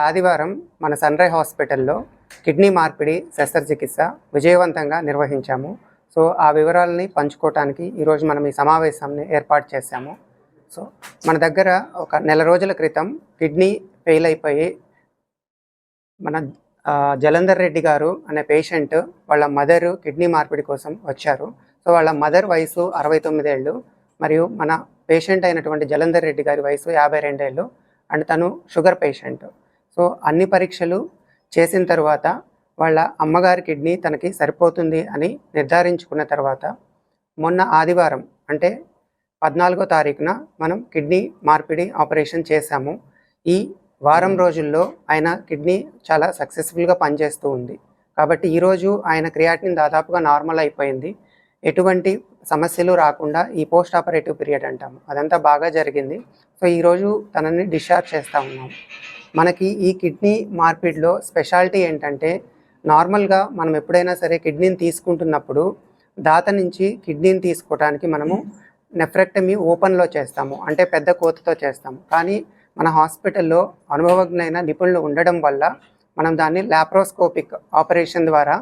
ఆదివారం మన సన్రై హాస్పిటల్లో కిడ్నీ మార్పిడి శస్త్రచికిత్స విజయవంతంగా నిర్వహించాము. సో ఆ వివరాలని పంచుకోవటానికి ఈరోజు మనం ఈ సమావేశాన్ని ఏర్పాటు చేశాము. సో మన దగ్గర ఒక నెల రోజుల క్రితం కిడ్నీ ఫెయిల్ అయిపోయి మన జలంధర్ రెడ్డి గారు అనే పేషెంట్ వాళ్ళ మదర్ కిడ్నీ మార్పిడి కోసం వచ్చారు. సో వాళ్ళ మదర్ వయసు అరవై తొమ్మిదేళ్ళు మరియు మన పేషెంట్ అయినటువంటి జలంధర్ రెడ్డి గారి వయసు యాభై రెండేళ్ళు అండ్ తను షుగర్ పేషెంట్. సో అన్ని పరీక్షలు చేసిన తర్వాత వాళ్ళ అమ్మగారి కిడ్నీ తనకి సరిపోతుంది అని నిర్ధారించుకున్న తర్వాత మొన్న ఆదివారం అంటే పద్నాలుగో తారీఖున మనం కిడ్నీ మార్పిడి ఆపరేషన్ చేశాము. ఈ వారం రోజుల్లో ఆయన కిడ్నీ చాలా సక్సెస్ఫుల్గా పనిచేస్తూ ఉంది. కాబట్టి ఈరోజు ఆయన క్రియాటిన్ దాదాపుగా నార్మల్ అయిపోయింది. ఎటువంటి సమస్యలు రాకుండా ఈ పోస్ట్ ఆపరేటివ్ పీరియడ్ అంటాము. అదంతా బాగా జరిగింది. సో ఈరోజు తనని డిశ్చార్జ్ చేస్తూ ఉన్నాం మనకి ఈ కిడ్నీ మార్పిడిలో స్పెషాలిటీ ఏంటంటే నార్మల్గా మనం ఎప్పుడైనా సరే కిడ్నీని తీసుకుంటున్నప్పుడు దాత నుంచి కిడ్నీని తీసుకోవడానికి మనము నెఫ్రెక్టమీ ఓపెన్లో చేస్తాము. అంటే పెద్ద కోతతో చేస్తాము. కానీ మన హాస్పిటల్లో అనుభవజ్ఞైన నిపుణులు ఉండడం వల్ల మనం దాన్ని లాప్రోస్కోపిక్ ఆపరేషన్ ద్వారా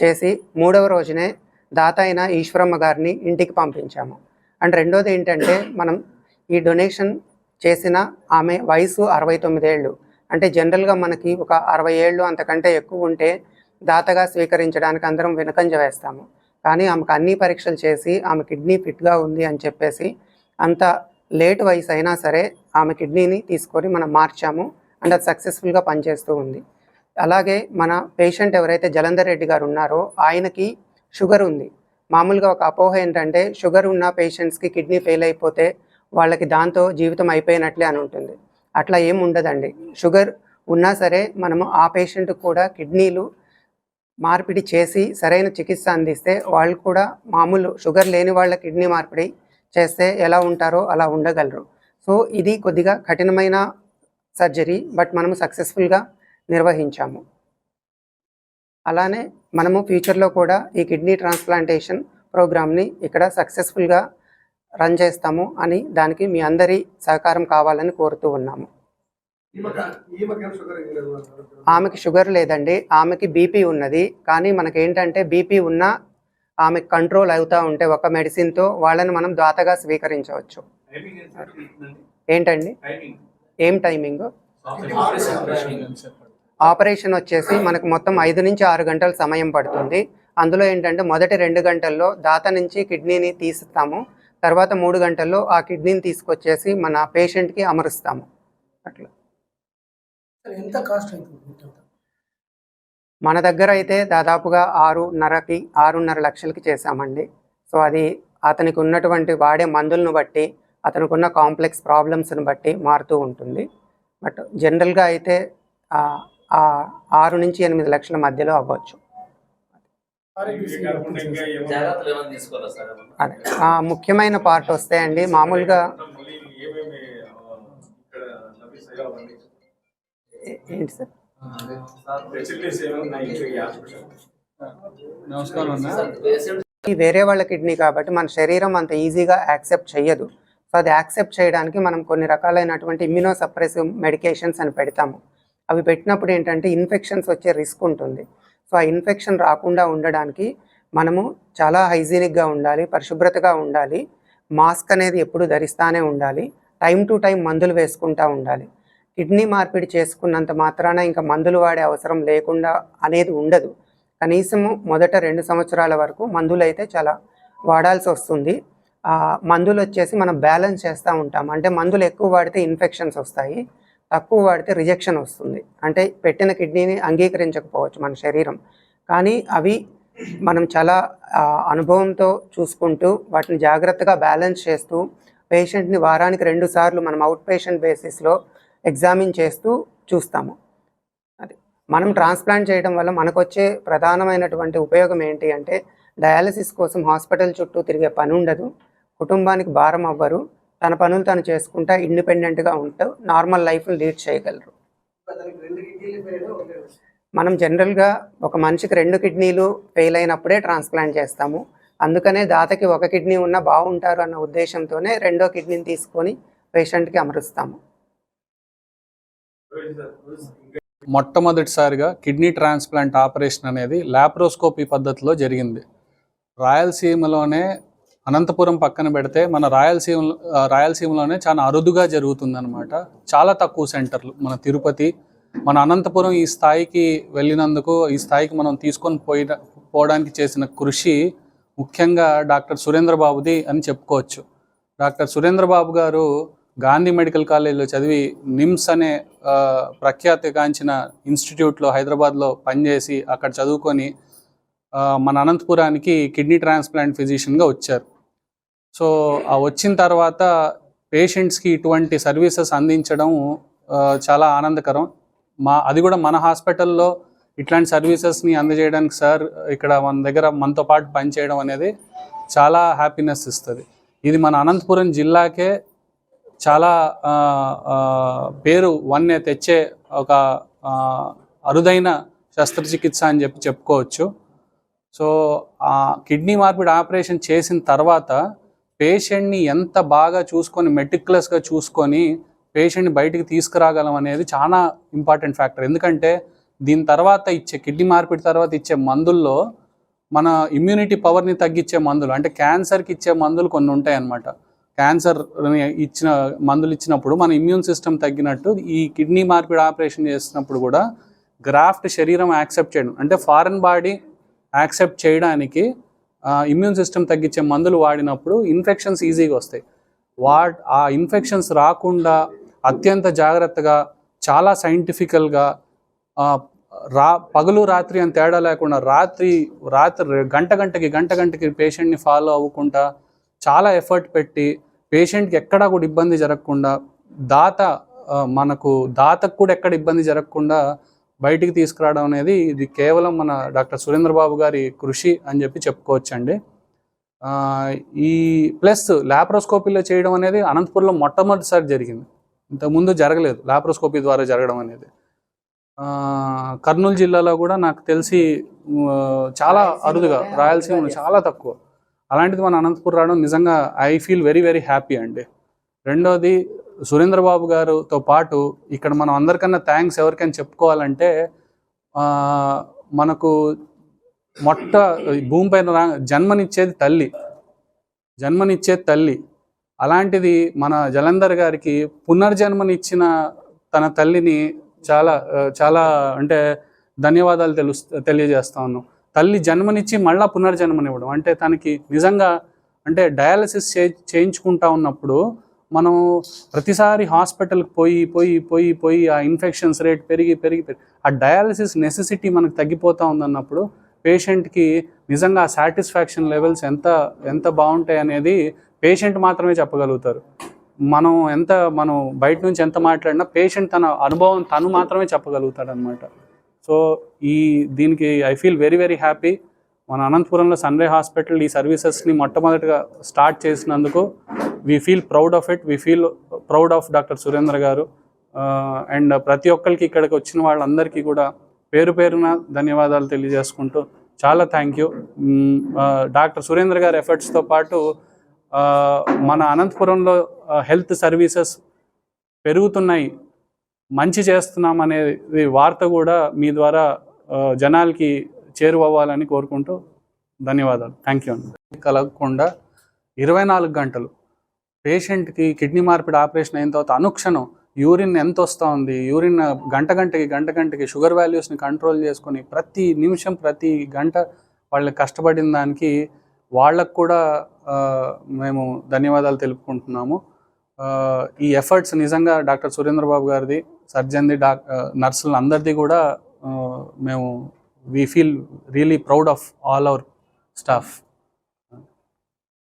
చేసి మూడవ రోజునే దాత అయిన ఈశ్వరమ్మ గారిని ఇంటికి పంపించాము. అండ్ రెండోది ఏంటంటే మనం ఈ డొనేషన్ చేసిన ఆమె వయసు అరవై తొమ్మిదేళ్ళు. అంటే జనరల్గా మనకి ఒక అరవై ఏళ్ళు అంతకంటే ఎక్కువ ఉంటే దాతగా స్వీకరించడానికి అందరం వెనుకంజ వేస్తాము. కానీ ఆమెకు అన్ని పరీక్షలు చేసి ఆమె కిడ్నీ ఫిట్గా ఉంది అని చెప్పేసి అంత లేట్ వయసు అయినా సరే ఆమె కిడ్నీని తీసుకొని మనం మార్చాము. అండ్ అది సక్సెస్ఫుల్గా పనిచేస్తూ ఉంది. అలాగే మన పేషెంట్ ఎవరైతే జలంధర్ రెడ్డి గారు ఉన్నారో ఆయనకి షుగర్ ఉంది. మామూలుగా ఒక అపోహ ఏంటంటే షుగర్ ఉన్న పేషెంట్స్కి కిడ్నీ ఫెయిల్ అయిపోతే వాళ్ళకి దాంతో జీవితం అయిపోయినట్లే అని ఉంటుంది. అట్లా ఏం ఉండదండి. షుగర్ ఉన్నా సరే మనము ఆ పేషెంట్ కూడా కిడ్నీలు మార్పిడి చేసి సరైన చికిత్స అందిస్తే వాళ్ళు కూడా మామూలు షుగర్ లేని వాళ్ళ కిడ్నీ మార్పిడి చేస్తే ఎలా ఉంటారో అలా ఉండగలరు. సో ఇది కొద్దిగా కఠినమైన సర్జరీ బట్ మనము సక్సెస్ఫుల్గా నిర్వహించాము. అలానే మనము ఫ్యూచర్లో కూడా ఈ కిడ్నీ ట్రాన్స్ప్లాంటేషన్ ప్రోగ్రామ్ని ఇక్కడ సక్సెస్ఫుల్గా రన్ చేస్తాము అని దానికి మీ అందరి సహకారం కావాలని కోరుతూ ఉన్నాము. ఆమెకి షుగర్ లేదండి. ఆమెకి బీపీ ఉన్నది. కానీ మనకి ఏంటంటే బీపీ ఉన్నా ఆమెకి కంట్రోల్ అవుతూ ఉంటే ఒక మెడిసిన్తో వాళ్ళని మనం దాతగా స్వీకరించవచ్చు. ఏంటండి? ఏం టైమింగ్? ఆపరేషన్ వచ్చేసి మనకు మొత్తం ఐదు నుంచి ఆరు గంటల సమయం పడుతుంది. అందులో ఏంటంటే మొదటి రెండు గంటల్లో దాత నుంచి కిడ్నీని తీస్తాము. తర్వాత మూడు గంటల్లో ఆ కిడ్నీని తీసుకొచ్చేసి మన పేషెంట్కి అమరుస్తాము. అట్లా. ఎంత కాస్ట్? మన దగ్గర అయితే దాదాపుగా ఆరున్నరకి ఆరున్నర లక్షలకి చేశామండి. సో అది అతనికి ఉన్నటువంటి వాడే మందులను బట్టి అతనికి ఉన్న కాంప్లెక్స్ ప్రాబ్లమ్స్ని బట్టి మారుతూ ఉంటుంది. బట్ జనరల్గా అయితే ఆరు నుంచి ఎనిమిది లక్షల మధ్యలో అవ్వచ్చు. అదే. ముఖ్యమైన పార్ట్ వస్తే అండి మామూలుగా ఏంటి సార్? నమస్కారం వేరే వాళ్ళ కిడ్నీ కాబట్టి మన శరీరం అంత ఈజీగా యాక్సెప్ట్ చేయదు సో అది యాక్సెప్ట్ చేయడానికి మనం కొన్ని రకాలైనటువంటి ఇమ్యూనో సప్రెసివ్ మెడికేషన్స్ అని పెడతాము. అవి పెట్టినప్పుడు ఏంటంటే ఇన్ఫెక్షన్స్ వచ్చే రిస్క్ ఉంటుంది. సో ఆ ఇన్ఫెక్షన్ రాకుండా ఉండడానికి మనము చాలా హైజీనిక్గా ఉండాలి పరిశుభ్రతగా ఉండాలి మాస్క్ అనేది ఎప్పుడు ధరిస్తానే ఉండాలి టైం టు టైం మందులు వేసుకుంటూ ఉండాలి. కిడ్నీ మార్పిడి చేసుకున్నంత మాత్రాన ఇంకా మందులు వాడే అవసరం లేకుండా అనేది ఉండదు. కనీసము మొదట రెండు సంవత్సరాల వరకు మందులు అయితే చాలా వాడాల్సి వస్తుంది. మందులు వచ్చేసి మనం బ్యాలెన్స్ చేస్తూ ఉంటాం. అంటే మందులు ఎక్కువ వాడితే ఇన్ఫెక్షన్స్ వస్తాయి. తక్కువ వాడితే రిజెక్షన్ వస్తుంది. అంటే పెట్టిన కిడ్నీని అంగీకరించకపోవచ్చు మన శరీరం. కానీ అవి మనం చాలా అనుభవంతో చూసుకుంటూ వాటిని జాగ్రత్తగా బ్యాలెన్స్ చేస్తూ పేషెంట్ని వారానికి రెండు సార్లు మనం అవుట్ పేషెంట్ బేసిస్లో ఎగ్జామిన్ చేస్తూ చూస్తాము. అది మనం ట్రాన్స్ప్లాంట్ చేయడం వల్ల మనకు వచ్చే ప్రధానమైనటువంటి ఉపయోగం ఏంటి అంటే డయాలసిస్ కోసం హాస్పిటల్ చుట్టూ తిరిగే పని ఉండదు కుటుంబానికి భారం అవ్వరు. తన పనులు తను చేసుకుంటా ఇండిపెండెంట్గా ఉంటూ నార్మల్ లైఫ్ని లీడ్ చేయగలరు. మనం జనరల్గా ఒక మనిషికి రెండు కిడ్నీలు ఫెయిల్ అయినప్పుడే ట్రాన్స్ప్లాంట్ చేస్తాము. అందుకనే దాతకి ఒక కిడ్నీ ఉన్నా బాగుంటారు అన్న ఉద్దేశంతోనే రెండో కిడ్నీని తీసుకొని పేషెంట్కి అమరుస్తాము. మొట్టమొదటిసారిగా కిడ్నీ ట్రాన్స్ప్లాంట్ ఆపరేషన్ అనేది లాప్రోస్కోపీ పద్ధతిలో జరిగింది. రాయలసీమలోనే అనంతపురం పక్కన పెడితే మన రాయలసీమ రాయలసీమలోనే చాలా అరుదుగా జరుగుతుందనమాట చాలా తక్కువ సెంటర్లు మన తిరుపతి. మన అనంతపురం ఈ స్థాయికి వెళ్ళినందుకు ఈ స్థాయికి మనం తీసుకొని పోయిన పోవడానికి చేసిన కృషి ముఖ్యంగా డాక్టర్ సురేంద్రబాబుది అని చెప్పుకోవచ్చు. డాక్టర్ సురేంద్రబాబు గారు గాంధీ మెడికల్ కాలేజీలో చదివి నిమ్స్ అనే ప్రఖ్యాతిగాంచిన ఇన్స్టిట్యూట్లో హైదరాబాద్లో పనిచేసి అక్కడ చదువుకొని మన అనంతపురానికి కిడ్నీ ట్రాన్స్ప్లాంట్ ఫిజిషియన్గా వచ్చారు. సో ఆ వచ్చిన తర్వాత పేషెంట్స్కి ఇటువంటి సర్వీసెస్ అందించడం చాలా ఆనందకరం. మా అది కూడా మన హాస్పిటల్లో ఇట్లాంటి సర్వీసెస్ని అందజేయడానికి సార్ ఇక్కడ మన దగ్గర మనతో పాటు పనిచేయడం అనేది చాలా హ్యాపీనెస్ ఇస్తుంది. ఇది మన అనంతపురం జిల్లాకే చాలా పేరు వన్నే తెచ్చే ఒక అరుదైన శస్త్రచికిత్స అని చెప్పి చెప్పుకోవచ్చు. సో ఆ కిడ్నీ మార్పిడి ఆపరేషన్ చేసిన తర్వాత పేషెంట్ని ఎంత బాగా చూసుకొని మెటిక్యులస్గా చూసుకొని పేషెంట్ని బయటికి తీసుకురాగలం అనేది చాలా ఇంపార్టెంట్ ఫ్యాక్టర్. ఎందుకంటే దీని తర్వాత ఇచ్చే కిడ్నీ మార్పిడి తర్వాత ఇచ్చే మందుల్లో మన ఇమ్యూనిటీ పవర్ని తగ్గించే మందులు అంటే క్యాన్సర్కి ఇచ్చే మందులు కొన్ని ఉంటాయి అన్నమాట క్యాన్సర్ ఇచ్చిన మందులు ఇచ్చినప్పుడు మన ఇమ్యూన్ సిస్టమ్ తగ్గినట్టు ఈ కిడ్నీ మార్పిడి ఆపరేషన్ చేసినప్పుడు కూడా గ్రాఫ్ట్ శరీరం యాక్సెప్ట్ చేయడం అంటే ఫారెన్ బాడీ యాక్సెప్ట్ చేయడానికి ఇమ్యూన్ సిస్టమ్ తగ్గించే మందులు వాడినప్పుడు ఇన్ఫెక్షన్స్ ఈజీగా వస్తాయి. వా ఆ ఇన్ఫెక్షన్స్ రాకుండా అత్యంత జాగ్రత్తగా చాలా సైంటిఫికల్గా రా పగలు రాత్రి అని తేడా లేకుండా రాత్రి రాత్రి గంట గంటకి గంట గంటకి పేషెంట్ని ఫాలో అవ్వకుండా చాలా ఎఫర్ట్ పెట్టి పేషెంట్కి ఎక్కడా కూడా ఇబ్బంది జరగకుండా దాత మనకు దాతకు కూడా ఎక్కడ ఇబ్బంది జరగకుండా బయటికి తీసుకురావడం అనేది ఇది కేవలం మన డాక్టర్ సురేంద్ర బాబు గారి కృషి అని చెప్పి చెప్పుకోవచ్చండి. ఈ ప్లస్ లాప్రోస్కోపీలో చేయడం అనేది అనంతపురంలో మొట్టమొదటిసారి జరిగింది. ఇంతకుముందు జరగలేదు లాప్రోస్కోపీ ద్వారా జరగడం అనేది. కర్నూలు జిల్లాలో కూడా నాకు తెలిసి చాలా అరుదుగా రాయలసీమలో చాలా తక్కువ. అలాంటిది మన అనంతపురం రావడం నిజంగా I feel very very happy అండి. రెండోది సురేంద్రబాబు గారుతో పాటు ఇక్కడ మనం అందరికన్నా థ్యాంక్స్ ఎవరికైనా చెప్పుకోవాలంటే మనకు మొట్ట భూమిపైన రా జన్మనిచ్చేది తల్లి. జన్మనిచ్చేది తల్లి. అలాంటిది మన జలంధర్ గారికి పునర్జన్మనిచ్చిన తన తల్లిని చాలా చాలా అంటే ధన్యవాదాలు తెలు తెలియజేస్తా ఉన్నాం. తల్లి జన్మనిచ్చి మళ్ళా పునర్జన్మనివ్వడం అంటే తనకి నిజంగా అంటే డయాలసిస్ చే చేయించుకుంటా ఉన్నప్పుడు మనం ప్రతిసారి హాస్పిటల్కి పోయి పోయి పోయి పోయి ఆ ఇన్ఫెక్షన్స్ రేట్ పెరిగి పెరిగి పెరిగి ఆ డయాలసిస్ నెసెసిటీ మనకు తగ్గిపోతూ ఉందన్నప్పుడు పేషెంట్కి నిజంగా ఆ సాటిస్ఫాక్షన్ లెవెల్స్ ఎంత ఎంత బాగుంటాయి అనేది పేషెంట్ మాత్రమే చెప్పగలుగుతారు. మనం ఎంత మనం బయట నుంచి ఎంత మాట్లాడినా పేషెంట్ తన అనుభవం తను మాత్రమే చెప్పగలుగుతాడు అనమాట సో ఈ దీనికి I feel very very happy మన అనంతపురంలో సన్రే హాస్పిటల్ ఈ సర్వీసెస్ని మొట్టమొదటిగా స్టార్ట్ చేసినందుకు we feel proud of it we feel proud of doctor Surendra garu. And ప్రతి ఒక్కరికి ఇక్కడికి వచ్చిన వాళ్ళందరికీ కూడా పేరు పేరున ధన్యవాదాలు తెలియజేసుకుంటూ చాలా థ్యాంక్ యూ డాక్టర్ సురేంద్ర గారి ఎఫర్ట్స్తో పాటు మన అనంతపురంలో హెల్త్ సర్వీసెస్ పెరుగుతున్నాయి. మంచి చేస్తున్నాం అనేది వార్త కూడా మీ ద్వారా జనాలకి చేరువవ్వాలని కోరుకుంటూ ధన్యవాదాలు. థ్యాంక్ యూ అండి. కలగకుండా ఇరవై నాలుగు గంటలు పేషెంట్కి కిడ్నీ మార్పిడి ఆపరేషన్ అయిన తర్వాత అనుక్షణం యూరిన్ ఎంత వస్తూ ఉంది యూరిన్ గంట గంటకి గంట గంటకి షుగర్ వాల్యూస్ని కంట్రోల్ చేసుకొని ప్రతి నిమిషం ప్రతి గంట వాళ్ళు కష్టపడిన దానికి వాళ్ళకు కూడా మేము ధన్యవాదాలు తెలుపుకుంటున్నాము. ఈ ఎఫర్ట్స్ నిజంగా డాక్టర్ సురేంద్రబాబు గారిది సర్జన్ది డాక్ నర్సులు అందరిది కూడా మేము we feel really proud of all our staff